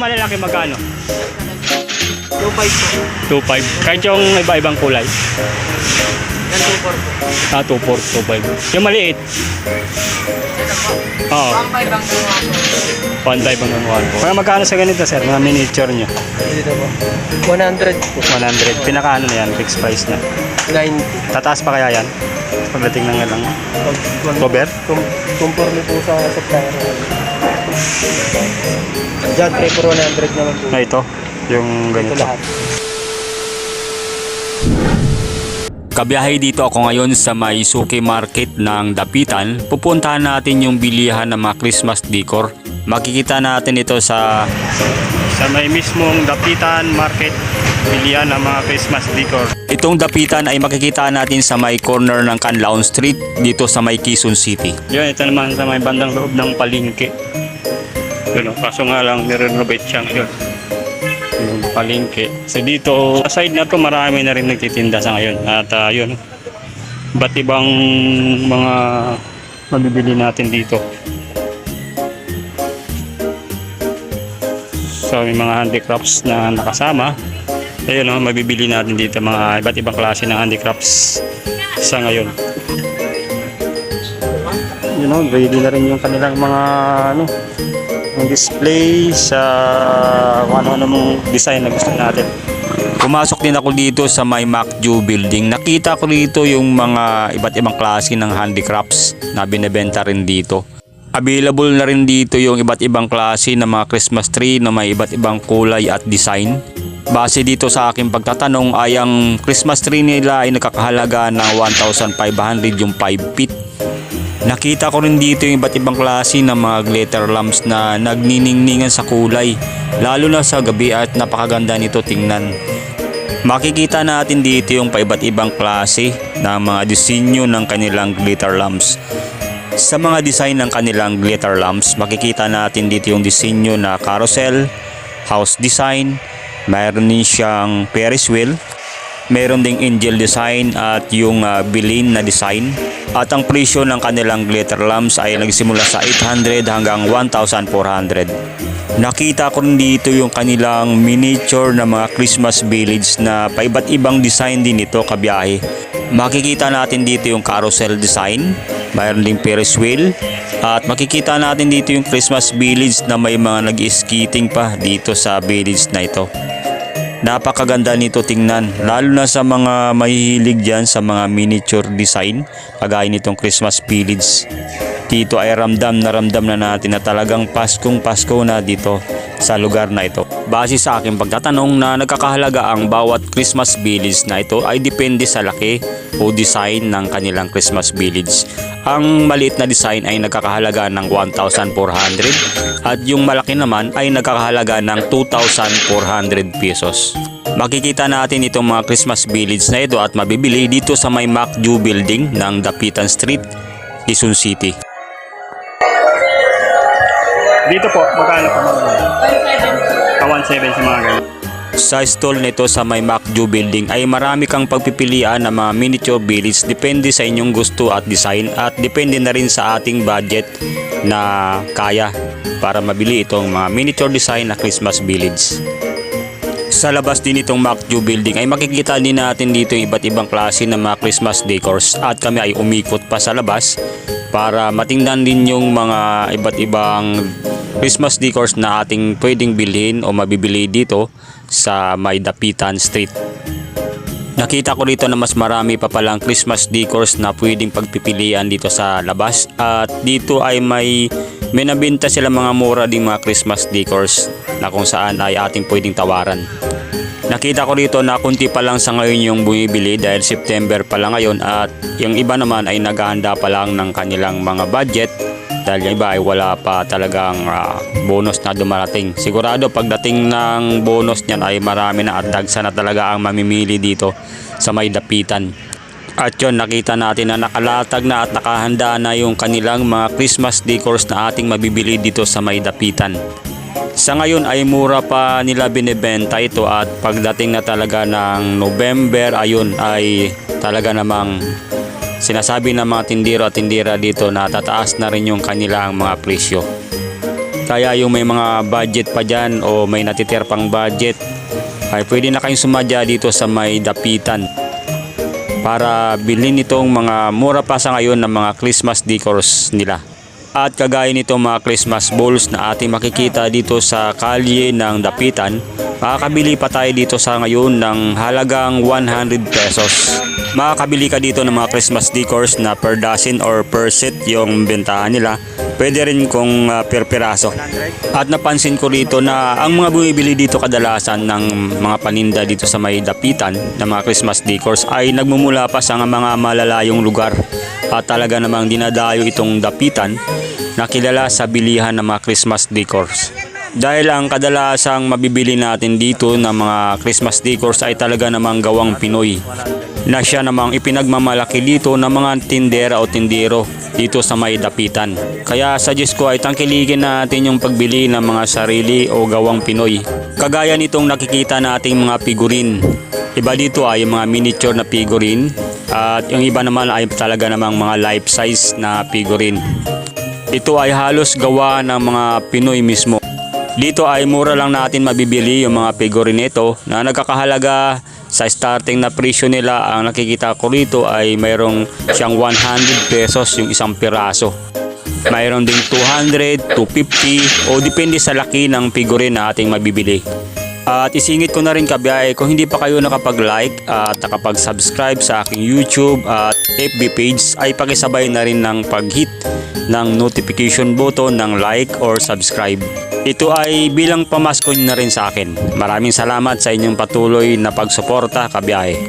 Malalaki magkano? 2.5 po. 2.5. Kahit yung iba-ibang kulay. Yan 2.4 po. Ah, 2.4, 2.5. Yung maliit. Po. Oo. Pang 5 ang po. 1.5 hanggang 1. Mga magkano sa ganito, sir? Mga miniature nyo. Dito po. 100 po. 100. Pinaka ano na yan, fixed price na. 90. Tataas pa kaya yan? Pagdating ng lang. Pag- Cover? Kum conforme po sa supplier. Diyan, 3 for 100 naman po. Na ito, yung Ito ganito. lahat. Kabiyahe dito ako ngayon sa may suki market ng Dapitan. Pupuntahan natin yung bilihan ng mga Christmas decor. Makikita natin ito sa Sa may mismong Dapitan Market, bilihan ng mga Christmas decor. itong Dapitan ay makikita natin sa may corner ng Canlaon Street dito sa may Quezon City. Yun, ito naman sa may bandang loob ng palingke. Yun, oh, kaso nga lang, nirenovate siya ngayon. Yung palingke. So dito, sa side na to, marami na rin nagtitinda sa ngayon. At ah, yun, ba't ibang mga mabibili natin dito. So may mga handicrafts na nakasama. Ayun, no, mabibili natin dito mga iba't ibang klase ng handicrafts sa ngayon you know, ready na rin yung kanilang mga ano, yung display sa ano-ano mong design na gusto natin. Pumasok din ako dito sa may MacJu building. Nakita ko dito yung mga iba't ibang klase ng handicrafts na binebenta rin dito. Available na rin dito yung iba't ibang klase ng mga Christmas tree na may iba't ibang kulay at design. Base dito sa aking pagtatanong ay ang Christmas tree nila ay nakakahalaga ng 1,500 yung 5 feet. Nakita ko rin dito yung iba't ibang klase ng mga glitter lamps na nagniningningan sa kulay, lalo na sa gabi at napakaganda nito tingnan. Makikita natin dito yung paiba't ibang klase ng mga disenyo ng kanilang glitter lamps. Sa mga design ng kanilang glitter lamps, makikita natin dito yung disenyo na carousel, house design, mayroon din siyang Ferris wheel, Meron ding angel design at yung uh, bilin na design. At ang presyo ng kanilang glitter lamps ay nagsimula sa 800 hanggang 1,400. Nakita ko rin dito yung kanilang miniature na mga Christmas village na paiba't ibang design din ito kabiyahe. Makikita natin dito yung carousel design, mayroon ding Ferris wheel, at makikita natin dito yung Christmas village na may mga nag-skating pa dito sa village na ito. Napakaganda nito tingnan, lalo na sa mga mahihilig dyan sa mga miniature design, kagaya nitong Christmas Village. Dito ay ramdam na ramdam na natin na talagang Paskong Pasko na dito sa lugar na ito. Base sa aking pagtatanong na nagkakahalaga ang bawat Christmas Village na ito ay depende sa laki o design ng kanilang Christmas Village. Ang maliit na design ay nagkakahalaga ng 1,400 at yung malaki naman ay nagkakahalaga ng 2,400 pesos. Makikita natin itong mga Christmas village na ito at mabibili dito sa may MacJu building ng Dapitan Street, Quezon City. Dito po, magkano po mga Ka 1.7 sa mga ganito. Sa stall nito sa may MacJu building ay marami kang pagpipilian ng mga miniature village depende sa inyong gusto at design at depende na rin sa ating budget na kaya para mabili itong mga miniature design na Christmas village. Sa labas din itong MacJu building ay makikita din natin dito yung iba't ibang klase ng mga Christmas decors at kami ay umikot pa sa labas para matingnan din yung mga iba't ibang Christmas decors na ating pwedeng bilhin o mabibili dito sa may Dapitan Street. Nakita ko dito na mas marami pa palang Christmas decors na pwedeng pagpipilian dito sa labas at dito ay may may nabinta sila mga mura ding mga Christmas decors na kung saan ay ating pwedeng tawaran. Nakita ko dito na kunti pa lang sa ngayon yung bumibili dahil September pa lang ngayon at yung iba naman ay naghahanda pa lang ng kanilang mga budget dahil yung iba ay wala pa talagang ah, bonus na dumarating. Sigurado pagdating ng bonus niyan ay marami na at dagsa na talaga ang mamimili dito sa may dapitan. At yun, nakita natin na nakalatag na at nakahanda na yung kanilang mga Christmas decors na ating mabibili dito sa may dapitan. Sa ngayon ay mura pa nila binibenta ito at pagdating na talaga ng November ayun ay talaga namang sinasabi ng mga tindiro at tindira dito na tataas na rin yung kanilang mga presyo. Kaya yung may mga budget pa dyan o may natitir pang budget ay pwede na kayong sumadya dito sa may dapitan para bilhin itong mga mura pa sa ngayon ng mga Christmas decors nila. At kagaya nito mga Christmas balls na ating makikita dito sa kalye ng Dapitan, makakabili pa tayo dito sa ngayon ng halagang 100 pesos. Makakabili ka dito ng mga Christmas decors na per dozen or per set yung bentahan nila. Pwede rin kung uh, per piraso. At napansin ko rito na ang mga bumibili dito kadalasan ng mga paninda dito sa may dapitan ng mga Christmas decors ay nagmumula pa sa mga malalayong lugar. At talaga namang dinadayo itong dapitan na kilala sa bilihan ng mga Christmas decors. Dahil ang kadalasang mabibili natin dito ng mga Christmas decors ay talaga namang gawang Pinoy na siya namang ipinagmamalaki dito ng mga tindera o tindero dito sa may dapitan. Kaya suggest ko ay tangkilikin natin yung pagbili ng mga sarili o gawang Pinoy. Kagaya nitong nakikita nating mga figurin. Iba dito ay mga miniature na figurin at yung iba naman ay talaga namang mga life size na figurin. Ito ay halos gawa ng mga Pinoy mismo. Dito ay mura lang natin mabibili yung mga figurine nito na nagkakahalaga sa starting na presyo nila ang nakikita ko rito ay mayroong siyang 100 pesos yung isang piraso. Mayroon ding 200, 250 o depende sa laki ng figurine na ating mabibili. At isingit ko na rin kabiyahe kung hindi pa kayo nakapag-like at nakapag-subscribe sa aking YouTube at FB page ay pakisabay na rin ng pag-hit ng notification button ng like or subscribe. Ito ay bilang pamasko nyo na rin sa akin. Maraming salamat sa inyong patuloy na pagsuporta kabiyahe.